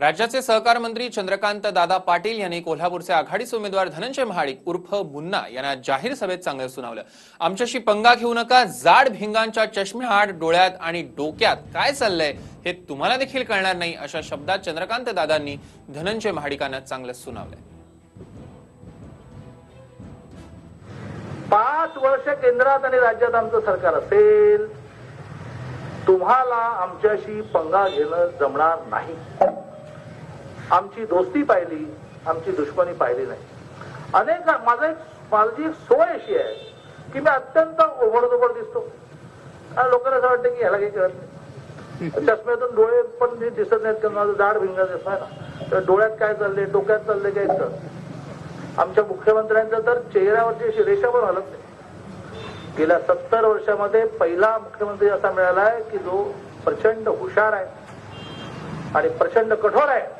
राज्याचे सहकार मंत्री चंद्रकांत दादा पाटील यांनी कोल्हापूरचे आघाडीचे उमेदवार धनंजय महाडिक उर्फ मुन्ना यांना जाहीर सभेत चांगलं सुनावलं. आमच्याशी पंगा घेऊ नका जाड भिंगांच्या चष्म्याआड डोळ्यात आणि डोक्यात काय चाललंय हे तुम्हाला देखील कळणार नाही अशा शब्दात चंद्रकांत दादांनी धनंजय महाडिकांना चांगलं सुनावलंय. पाच वर्ष केंद्रात आणि राज्यात आमचं सरकार असेल तुम्हाला आमच्याशी पंगा घेणं जमणार नाही. आमची दोस्ती पाहिली आमची दुश्मनी पाहिली नाही. अनेक माझं एक माझी एक सोय अशी आहे की मी अत्यंत ओबडधोबड दिसतो. आणि लोकांना असं वाटतं की ह्याला काही कळत नाही. चष्म्यातून डोळे पण दिसत नाहीत कारण माझं जाड भिंगा दिसत ना. तर डोळ्यात काय चाललंय डोक्यात चाललंय काय कळत नाही. आमच्या मुख्यमंत्र्यांचा तर चेहऱ्यावरची अशी रेषा पण हलत नाही. गेल्या सत्तर वर्षामध्ये पहिला मुख्यमंत्री असा मिळाला आहे की जो प्रचंड हुशार आहे आणि प्रचंड कठोर आहे.